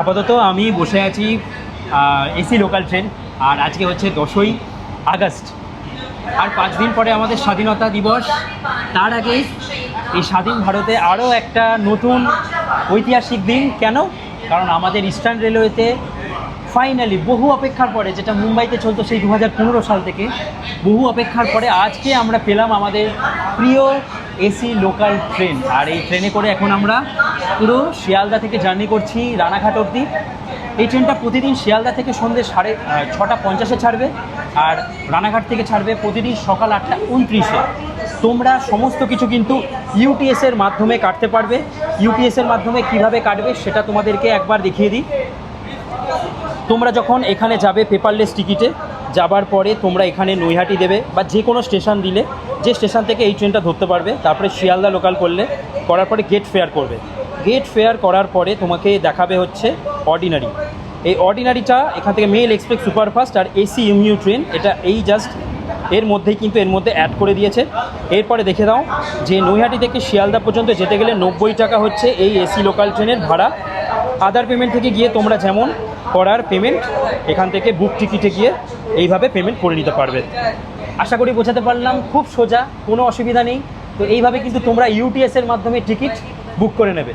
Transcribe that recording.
আপাতত আমি বসে আছি এসি লোকাল ট্রেন আর আজকে হচ্ছে দশই আগস্ট। আর পাঁচ দিন পরে আমাদের স্বাধীনতা দিবস। তার আগে এই স্বাধীন ভারতে আরও একটা নতুন ঐতিহাসিক দিন। কেন? কারণ আমাদের ইস্টার্ন রেলওয়েতে ফাইনালি বহু অপেক্ষার পরে, যেটা মুম্বাইতে চলতো সেই দু হাজার পনেরো সাল থেকে, বহু অপেক্ষার পরে আজকে আমরা পেলাম আমাদের প্রিয় এসি লোকাল ট্রেন। আর এই ট্রেনে করে এখন আমরা পুরো শিয়ালদা থেকে জার্নি করছি রানাঘাট অবধি। এই ট্রেনটা প্রতিদিন শিয়ালদা থেকে সন্ধ্যে সাড়ে ছটা পঞ্চাশে ছাড়বে আর রানাঘাট থেকে ছাড়বে প্রতিদিন সকাল আটটা উনত্রিশে। তোমরা সমস্ত কিছু কিন্তু ইউটিএসের মাধ্যমে কাটতে পারবে। ইউটিএসের মাধ্যমে কীভাবে কাটবে সেটা তোমাদেরকে একবার দেখিয়ে দিই। তোমরা যখন এখানে যাবে পেপারলেস টিকিটে যাবার পরে তোমরা এখানে নৈহাটি দেবে বা যে কোনো স্টেশন দিলে, যে স্টেশন থেকে এই ট্রেনটা ধরতে পারবে, তারপরে শিয়ালদা লোকাল করলে, করার পরে গেট ফেয়ার করবে। গেট ফেয়ার করার পরে তোমাকে দেখাবে হচ্ছে অর্ডিনারি এই অর্ডিনারিটা এখান থেকে মেল এক্সপ্রেস সুপারফাস্ট আর এসি ইউমিউ ট্রেন এটা এই জাস্ট এর মধ্যেই কিন্তু এর মধ্যে অ্যাড করে দিয়েছে। এরপরে দেখে দাও যে নৈহাটি থেকে শিয়ালদা পর্যন্ত যেতে গেলে নব্বই টাকা হচ্ছে এই এসি লোকাল ট্রেনের ভাড়া। আদার পেমেন্ট থেকে গিয়ে তোমরা যেমন করার পেমেন্ট এখান থেকে বুক টিকিটে গিয়ে এইভাবে পেমেন্ট করে নিতে পারবে। আশা করি বোঝাতে পারলাম, খুব সোজা, কোনো অসুবিধা নেই। তো এইভাবে কিন্তু তোমরা ইউটিএসের মাধ্যমে টিকিট বুক করে নেবে।